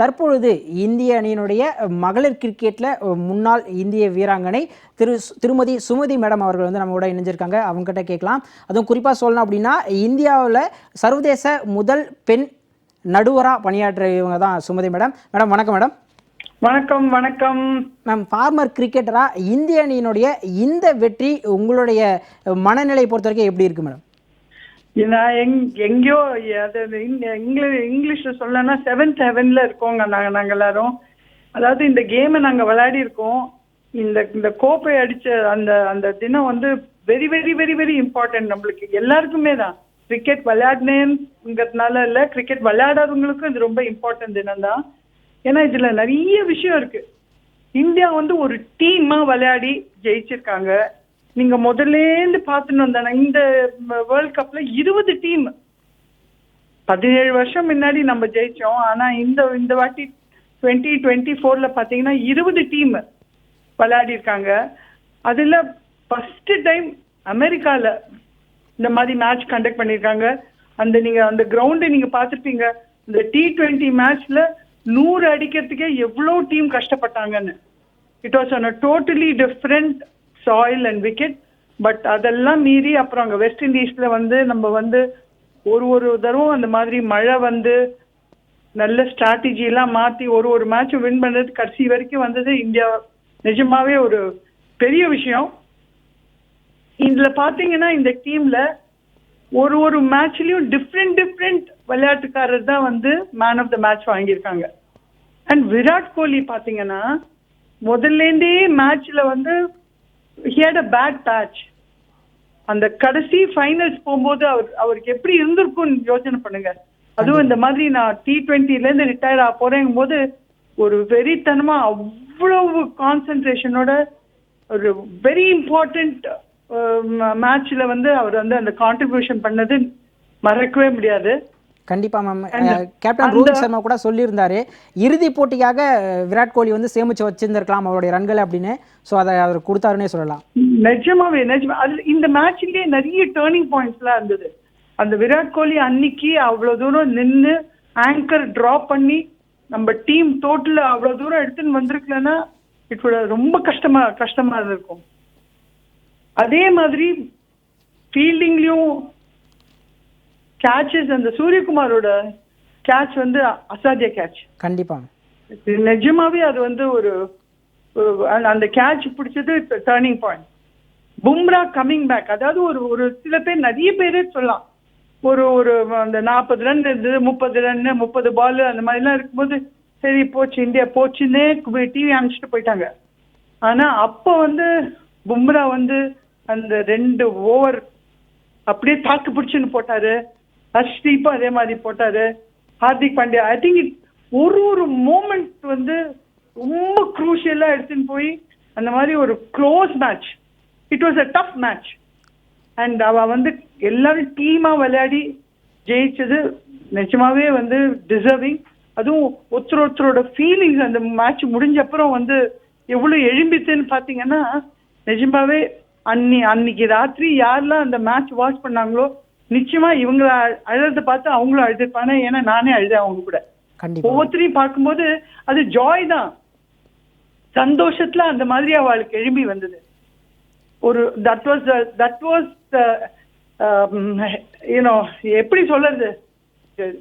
தற்பொழுது இந்திய அணியினுடைய மகளிர் கிரிக்கெட்டில் முன்னாள் இந்திய வீராங்கனை திரு திருமதி சுமதி மேடம் அவர்கள் வந்து நம்மளோட இணைஞ்சிருக்காங்க. அவங்ககிட்ட கேட்கலாம். அதுவும் குறிப்பாக சொல்லணும் அப்படின்னா இந்தியாவில் சர்வதேச முதல் பெண் நடுவராக பணியாற்றியவங்க தான் சுமதி மேடம். மேடம் வணக்கம் மேடம். வணக்கம் வணக்கம். மேம் ஃபார்மர் கிரிக்கெட்டராக இந்திய அணியினுடைய இந்த வெற்றி உங்களுடைய மனநிலை பொறுத்த வரைக்கும் எப்படி இருக்கு மேடம்? நான் எங் எங்கேயோ அது இங்கிலீஷ் இங்கிலீஷில் சொல்லனா செவன்த் ஹெவனில் இருக்கோங்க நாங்கள் நாங்கள் எல்லாரும். அதாவது இந்த கேமை நாங்கள் விளையாடி இருக்கோம். இந்த இந்த கோப்பை அடித்த அந்த அந்த தினம் வந்து very very very very important நம்மளுக்கு. எல்லாருக்குமே தான். கிரிக்கெட் விளையாடினேங்கிறதுனால இல்லை கிரிக்கெட் விளையாடாதவங்களுக்கும் இது ரொம்ப இம்பார்ட்டன்ட் தினம் தான். ஏன்னா இதில் நிறைய விஷயம் இருக்குது இந்தியா வந்து ஒரு டீமாக விளையாடி ஜெயிச்சிருக்காங்க. நீங்க முதல்லேருந்து பார்த்துன்னு வந்தாங்க இந்த வேர்ல்ட் கப்ல இருபது டீம் பதினேழு வருஷம் முன்னாடி நம்ம ஜெயிச்சோம். ஆனா இந்த இந்த வாட்டி டுவெண்ட்டி டுவெண்ட்டி ஃபோர்ல பாத்தீங்கன்னா இருபது டீம் விளையாடி இருக்காங்க அதுல ஃபர்ஸ்ட் டைம் அமெரிக்கால இந்த மாதிரி மேட்ச் கண்டக்ட் பண்ணியிருக்காங்க அந்த நீங்க அந்த கிரவுண்டை நீங்க பார்த்துருப்பீங்க. இந்த டி டுவெண்ட்டி மேட்ச்ல நூறு அடிக்கிறதுக்கே எவ்வளோ team கஷ்டப்பட்டாங்கன்னு. It was on a totally different soil and wicket but அதெல்லாம் மீறி அப்புறம் அங்கே வெஸ்ட் இண்டீஸ்ல வந்து நம்ம வந்து ஒரு ஒரு தடவும் அந்த மாதிரி மழை வந்து நல்ல ஸ்ட்ராட்டஜி எல்லாம் மாத்தி ஒரு ஒரு மேட்சும் வின் பண்ணுறது கடைசி வரைக்கும் வந்தது இந்தியா நிஜமாவே ஒரு பெரிய விஷயம். இதுல பாத்தீங்கன்னா இந்த டீம்ல ஒரு ஒரு மேட்ச்லயும் டிஃப்ரெண்ட் டிஃப்ரெண்ட் விளையாட்டுக்காரர் தான் வந்து மேன் ஆஃப் த மேட்ச் வாங்கியிருக்காங்க. அண்ட் விராட் கோலி பாத்தீங்கன்னா முதல்லேருந்தே மேட்ச்ல வந்து ஹியட் அ பேட் பேட்ச் அந்த கடைசி ஃபைனல்ஸ் போகும்போது அவர் அவருக்கு எப்படி இருந்திருக்கும்னு யோசனை பண்ணுங்க. அதுவும் இந்த மாதிரி நான் டி டுவெண்ட்டில இருந்து ரிட்டையர் ஆக போறேங்கும் போது ஒரு வெறித்தனமா அவ்வளவு கான்சென்ட்ரேஷனோட ஒரு வெரி இம்பார்ட்டன்ட் மேட்ச்ல வந்து அவர் வந்து அந்த கான்ட்ரிபியூஷன் பண்ணது மறக்கவே முடியாது. கண்டிப்பா மேம் கேப்டன் ரோஹித் சர்மா கூட சொல்லியிருந்தாரு இறுதி போட்டிக்காக விராட் கோலி வந்து சேமிச்சு வச்சிருந்திருக்கலாம் அவருடைய ரன்களை அப்படின்னு. ஸோ அதை அவர் கொடுத்தாருன்னே சொல்லலாம். நிஜமாவே நிஜமா. அது இந்த மேட்ச்லயே நிறைய டேர்னிங் பாயிண்ட்ஸ்லாம் இருந்தது. அந்த விராட் கோலி அன்னைக்கு அவ்வளவு தூரம் நின்று ஆங்கர் டிராப் பண்ணி நம்ம டீம் டோட்டல் அவ்வளவு தூரம் எடுத்துன்னு வந்திருக்கலன்னா இட் ரொம்ப கஷ்டமா கஷ்டமா இருந்திருக்கும். அதே மாதிரி ஃபீல்டிங்லயும் கேட்சஸ் அந்த சூரியகுமாரோட கேட்ச் வந்து அசாத்திய கேட்ச் கண்டிப்பா. நிஜமாவே அது வந்து ஒரு அந்த கேட்ச் பிடிச்சது turning point Bumrah coming back அதாவது ஒரு ஒரு சில பேர் நிறைய பேரே சொல்லலாம். ஒரு ஒரு அந்த நாற்பது ரன் இருந்தது முப்பது ரன் முப்பது பால் அந்த மாதிரிலாம் இருக்கும்போது சரி போச்சு இந்தியா போச்சுன்னே டிவி அனுப்பிச்சிட்டு போயிட்டாங்க. ஆனா அப்போ வந்து பும்ரா வந்து அந்த ரெண்டு ஓவர் அப்படியே தாக்கு பிடிச்சுன்னு போட்டாரு. ஹர்ஷ்தீப்பும் அதே மாதிரி போட்டாரு. Hardik Pandya I think it ஒரு ஒரு மூமெண்ட் வந்து ரொம்ப குரூஷியலா எடுத்துன்னு போய் அந்த மாதிரி ஒரு close match it was a tough match and அவ வந்து எல்லாரும் டீமா விளையாடி ஜெயிச்சது நிஜமாவே வந்து டிசர்விங் அதுவும் ஒருத்தர் ஒருத்தரோட ஃபீலிங்ஸ் அந்த மேட்ச் முடிஞ்ச அப்புறம் வந்து எவ்வளவு எழும்பித்துன்னு பாத்தீங்கன்னா நிஜமாவே அன்னி அன்னைக்கு ராத்திரி யாரெல்லாம் அந்த மேட்ச் வாட்ச் பண்ணாங்களோ நிச்சயமா இவங்கள அழுறத பார்த்து அவங்களும் அழுதுப்பாங்க ஏன்னா நானே அழுதேன் அவங்க கூட. ஒவ்வொருத்தரையும் பார்க்கும்போது அது ஜாய் தான். சந்தோஷத்துல அந்த மாதிரி அவளுக்கு எழும்பி வந்தது. ஒரு that was that was you know எப்படி சொல்றது?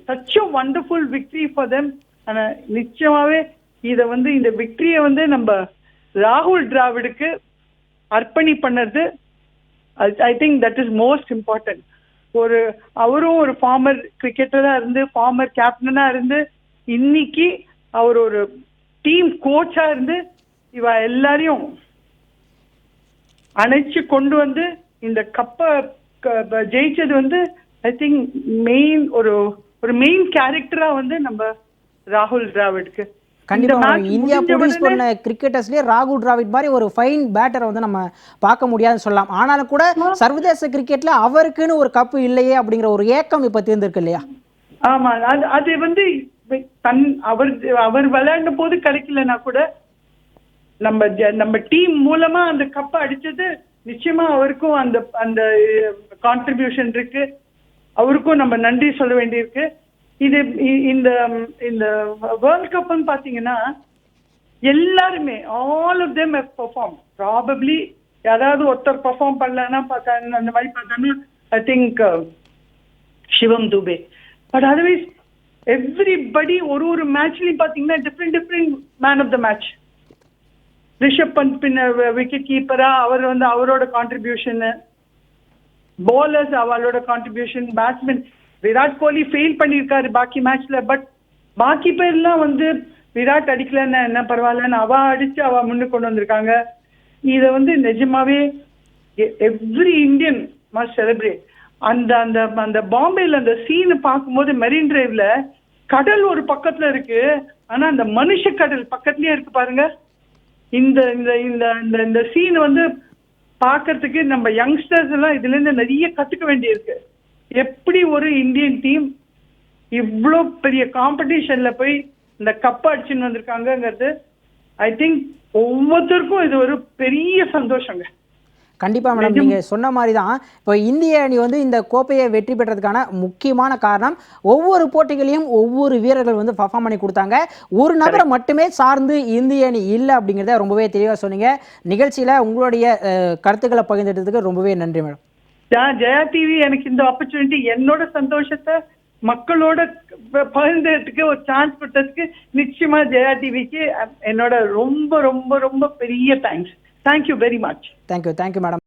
Such a wonderful victory for them ஆனா நிச்சயமாவே இத வந்து இந்த விக்டரியை வந்து நம்ம ராகுல் டிராவிடுக்கு அர்ப்பணி பண்ணது. I think that is most important ஒரு அவரும் ஒரு ஃபார்மர் கிரிக்கெட்டரா இருந்து ஃபார்மர் கேப்டனா இருந்து இன்னைக்கு அவர் ஒரு டீம் கோச்சா இருந்து இவ எல்லாரையும் அணைச்சு கொண்டு வந்து இந்த கப்பை க- ஜெயிச்சது வந்து ஐ திங்க் மெயின் ஒரு ஒரு மெயின் கேரக்டரா வந்து நம்ம ராகுல் டிராவிட்க்கு கண்டிப்பா இந்தியா ப்ரொடியூஸ் பண்ண கிரிக்கெட்டர்ஸ்லயே ராகுல் டிராவிட் மாதிரி ஒரு ஃபைன் பேட்டரை வந்து நம்ம பார்க்க முடியாதுன்னு சொல்லலாம். ஆனாலும் கூட சர்வதேச கிரிக்கெட்ல அவருக்குன்னு ஒரு கப்பு இல்லையே அப்படிங்கிற ஒரு ஏக்கம் இப்ப தேர்ந்திருக்கு இல்லையா? ஆமா. அது அது வந்து தன் அவர் அவர் விளையாண்ட போது கிடைக்கலன்னா கூட நம்ம நம்ம டீம் மூலமா அந்த கப்பை அடிச்சது நிச்சயமா அவருக்கும் அந்த அந்த கான்ட்ரிபியூஷன் இருக்கு. அவருக்கும் நம்ம நன்றி சொல்ல வேண்டியிருக்கு. இது இ- இந்த இந்த வேர்ல்ட் கப்னு பாத்தீங்கன்னா எல்லாருமே all of them perform probably யாராவது ஒருத்தர் பெர்ஃபார்ம் பண்ணலன்னா பார்த்தா அந்த மாதிரி பார்த்தோன்னா I think Shivam Dube but otherwise everybody ஒரு ஒரு மேட்ச்லயும் பாத்தீங்கன்னா different different man of the match Rishabh Pant பின்ன விக்கெட் கீப்பரா அவர் வந்து அவரோட கான்ட்ரிபியூஷன் பவுலர்ஸ் அவளோட contribution batsman Virat Kohli fail பண்ணியிருக்காரு பாக்கி மேட்ச்ல பட் பாக்கி பேர்லாம் வந்து விராட் அடிக்கலன்னா என்ன பரவாயில்லன்னு அவ அடிச்சு அவ முன்னுக்கு கொண்டு வந்திருக்காங்க. இத வந்து நிஜமாவே எவ்ரி இந்தியன் மஸ்ட் செலிப்ரேட் அந்த அந்த அந்த பாம்பேல அந்த சீன் பார்க்கும்போது மெரின் டிரைவ்ல கடல் ஒரு பக்கத்துல இருக்கு. ஆனா அந்த மனுஷ கடல் பக்கத்துலயே இருக்கு பாருங்க. இந்த இந்த இந்த இந்த இந்த சீன் வந்து பார்க்கறதுக்கு நம்ம யங்ஸ்டர்ஸ் எல்லாம் இதுல இருந்து நிறைய கத்துக்க வேண்டியிருக்கு. எப்படி ஒரு இந்தியன் டீம் இவ்வளோ பெரிய காம்படிஷன்ல போய் இந்த கப் அடிச்சுன்னு வந்திருக்காங்கங்கிறது ஐ திங்க் ஒவ்வொருத்தருக்கும் இது ஒரு பெரிய சந்தோஷங்க. கண்டிப்பா மேடம் நீங்க சொன்ன மாதிரி தான் இப்போ இந்திய அணி வந்து இந்த கோப்பையை வெற்றி பெற்றதுக்கான முக்கியமான காரணம் ஒவ்வொரு போட்டிகளையும் ஒவ்வொரு வீரர்கள் வந்து பர்ஃபார்ம் பண்ணி கொடுத்தாங்க. ஒரு நபரை மட்டுமே சார்ந்து இந்திய அணி இல்லை அப்படிங்கிறத ரொம்பவே தெளிவாக சொன்னீங்க. நிகழ்ச்சியில உங்களுடைய கருத்துக்களை பகிர்ந்துட்டதுக்கு ரொம்பவே நன்றி மேடம் ஜெயா டிவி எனக்கு இந்த ஆப்பர்ச்சுனிட்டி என்னோட சந்தோஷத்தை மக்களோட பகிர்ந்ததுக்கு ஒரு சான்ஸ் கொடுத்ததுக்கு நிச்சயமா ஜெயா டிவிக்கு என்னோட ரொம்ப ரொம்ப ரொம்ப பெரிய thanks thank you very much thank you thank you madam